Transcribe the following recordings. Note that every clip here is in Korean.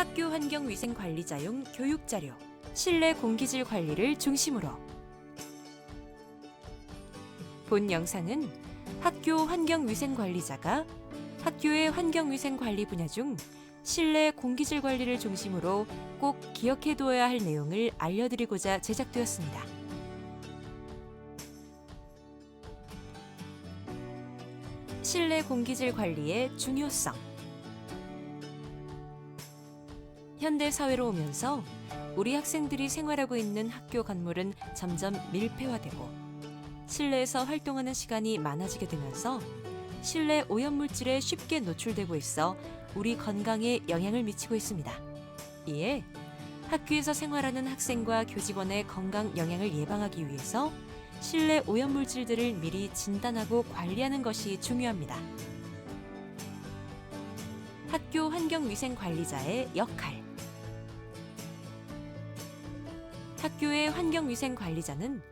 학교 환경 위생 관리자용 교육 자료, 실내 공기질 관리를 중심으로 본 영상은 학교 환경 위생 관리자가 학교의 환경 위생 관리 분야 중 실내 공기질 관리를 중심으로 꼭 기억해 두어야 할 내용을 알려드리고자 제작되었습니다. 실내 공기질 관리의 중요성. 현대 사회로 오면서 우리 학생들이 생활하고 있는 학교 건물은 점점 밀폐화되고 실내에서 활동하는 시간이 많아지게 되면서 실내 오염물질에 쉽게 노출되고 있어 우리 건강에 영향을 미치고 있습니다. 이에 학교에서 생활하는 학생과 교직원의 건강 영향을 예방하기 위해서 실내 오염물질들을 미리 진단하고 관리하는 것이 중요합니다. 학교 환경위생관리자의 역할 학교의 환경위생 관리자는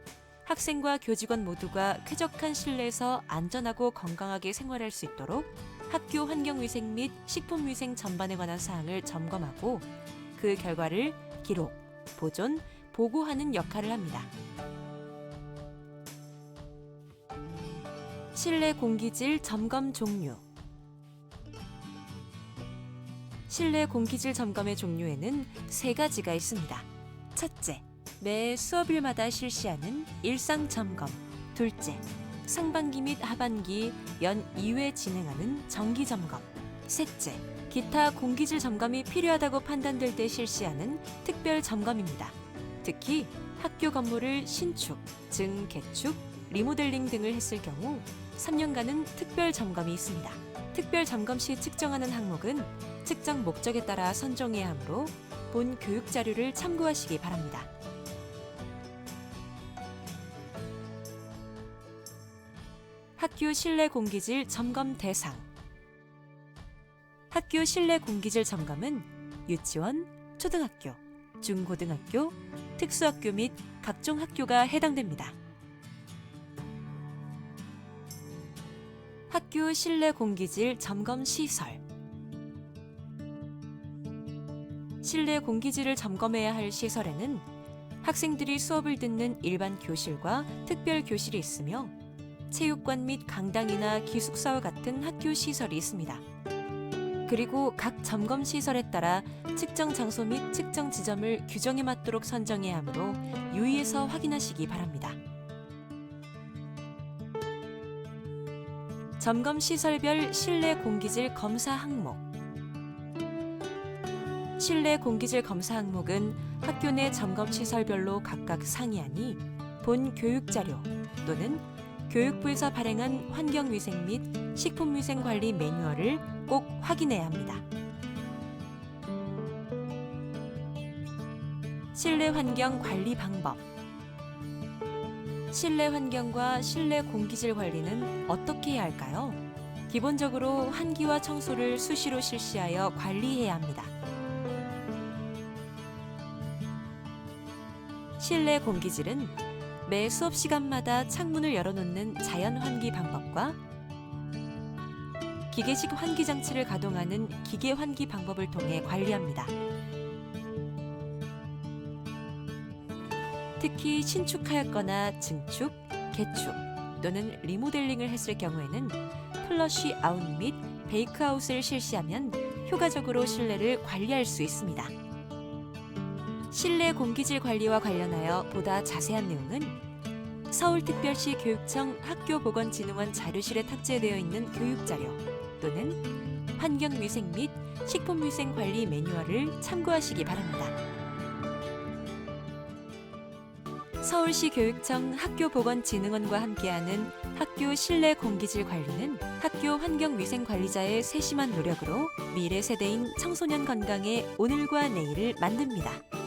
학생과 교직원 모두가 쾌적한 실내에서 안전하고 건강하게 생활할 수 있도록 학교 환경위생 및 식품위생 전반에 관한 사항을 점검하고 그 결과를 기록, 보존, 보고하는 역할을 합니다. 실내 공기질 점검 종류 실내 공기질 점검의 종류에는 세 가지가 있습니다. 첫째, 매 수업일마다 실시하는 일상 점검. 둘째, 상반기 및 하반기 연 2회 진행하는 정기 점검. 셋째, 기타 공기질 점검이 필요하다고 판단될 때 실시하는 특별 점검입니다. 특히 학교 건물을 신축, 증, 개축, 리모델링 등을 했을 경우 3년간은 특별 점검이 있습니다. 특별 점검 시 측정하는 항목은 측정 목적에 따라 선정해야 하므로 본 교육 자료를 참고하시기 바랍니다. 학교 실내 공기질 점검 대상 학교 실내 공기질 점검은 유치원, 초등학교, 중고등학교, 특수학교 및 각종 학교가 해당됩니다. 학교 실내 공기질 점검 시설 실내 공기질을 점검해야 할 시설에는 학생들이 수업을 듣는 일반 교실과 특별 교실이 있으며 체육관 및 강당이나 기숙사와 같은 학교 시설이 있습니다. 그리고 각 점검 시설에 따라 측정 장소 및 측정 지점을 규정에 맞도록 선정해야 하므로 유의해서 확인하시기 바랍니다. 점검 시설별 실내 공기질 검사 항목 실내 공기질 검사 항목은 학교 내 점검 시설별로 각각 상이하니 본 교육 자료 또는 교육부에서 발행한 환경위생 및 식품위생 관리 매뉴얼을 꼭 확인해야 합니다. 실내 환경 관리 방법 실내 환경과 실내 공기질 관리는 어떻게 해야 할까요? 기본적으로 환기와 청소를 수시로 실시하여 관리해야 합니다. 실내 공기질은 매 수업 시간마다 창문을 열어놓는 자연 환기 방법과 기계식 환기 장치를 가동하는 기계 환기 방법을 통해 관리합니다. 특히 신축하였거나 증축, 개축 또는 리모델링을 했을 경우에는 플러시 아웃 및 베이크아웃을 실시하면 효과적으로 실내를 관리할 수 있습니다. 실내 공기질 관리와 관련하여 보다 자세한 내용은 서울특별시 교육청 학교보건진흥원 자료실에 탑재되어 있는 교육자료 또는 환경위생 및 식품위생 관리 매뉴얼을 참고하시기 바랍니다. 서울시 교육청 학교보건진흥원과 함께하는 학교 실내 공기질 관리는 학교 환경위생관리자의 세심한 노력으로 미래 세대인 청소년 건강의 오늘과 내일을 만듭니다.